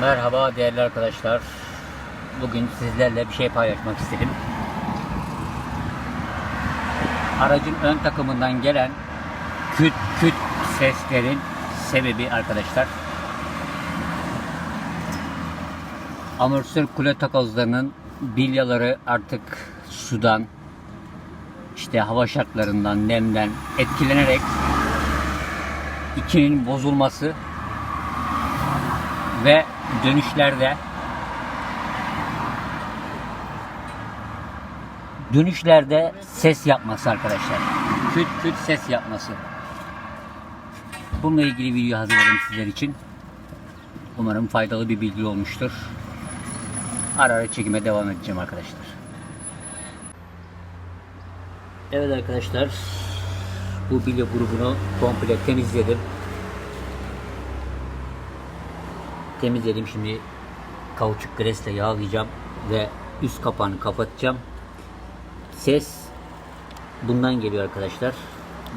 Merhaba değerli arkadaşlar. Bugün sizlerle bir şey paylaşmak istedim. Aracın ön takımından gelen küt küt seslerin sebebi arkadaşlar. Amortisör kule takozlarının bilyaları artık sudan, işte hava şartlarından, nemden etkilenerek ikinin bozulması ve dönüşlerde dönüşlerde ses yapması arkadaşlar. Küt küt ses yapması. Bununla ilgili video hazırladım sizler için. Umarım faydalı bir bilgi olmuştur. Ara ara çekime devam edeceğim arkadaşlar. Evet arkadaşlar. Bu bilye grubunu komple temizledim. Temizledim. Şimdi kauçuk gresle yağlayacağım ve üst kapağını kapatacağım. Ses bundan geliyor arkadaşlar.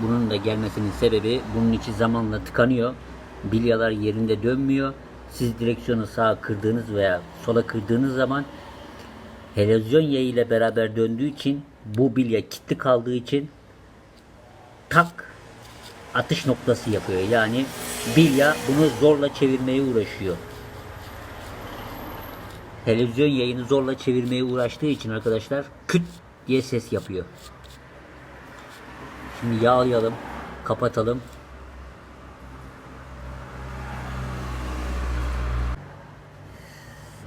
Bunun da gelmesinin sebebi bunun içi zamanla tıkanıyor. Bilyalar yerinde dönmüyor. Siz direksiyonu sağa kırdığınız veya sola kırdığınız zaman helezyon yağı ile beraber döndüğü için bu bilya kilitli kaldığı için tak atış noktası yapıyor. Yani bilya bunu zorla çevirmeye uğraşıyor. Televizyon yayını zorla çevirmeye uğraştığı için arkadaşlar küt diye ses yapıyor. Şimdi yağlayalım, kapatalım.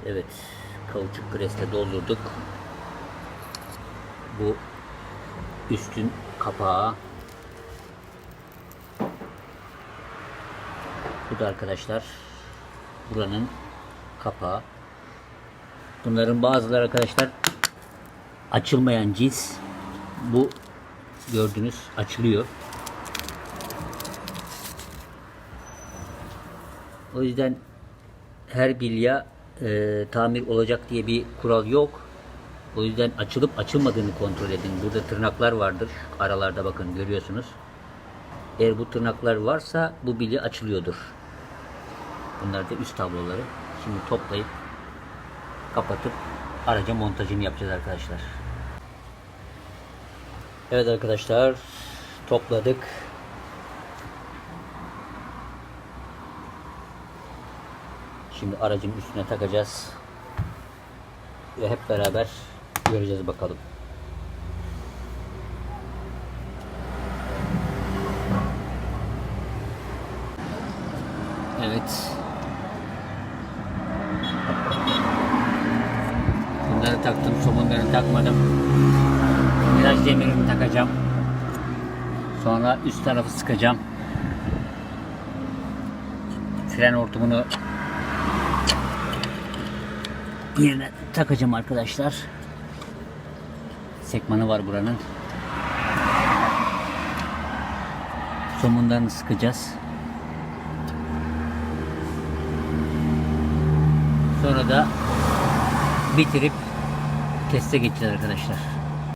Evet, kauçuk presle doldurduk. Bu üstün kapağı Bu da arkadaşlar buranın kapağı. Bunların bazıları arkadaşlar açılmayan cins. Bu gördünüz açılıyor. O yüzden her bilya e, tamir olacak diye bir kural yok. O yüzden açılıp açılmadığını kontrol edin. Burada tırnaklar vardır. Şu aralarda bakın görüyorsunuz. Eğer bu tırnaklar varsa bu bilye açılıyordur. Bunlar da üst tabloları. Şimdi toplayıp kapatıp araca montajını yapacağız arkadaşlar. Evet arkadaşlar topladık. Şimdi aracın üstüne takacağız. Ve hep beraber göreceğiz bakalım. Evet. Bunları taktım, somunları takmadım. Biraz demirimi takacağım. Sonra üst tarafı sıkacağım. Fren hortumunu yerine takacağım arkadaşlar. Sekmanı var buranın. Somunlarını sıkacağız. Sonra da bitirip teste geçeceğiz arkadaşlar.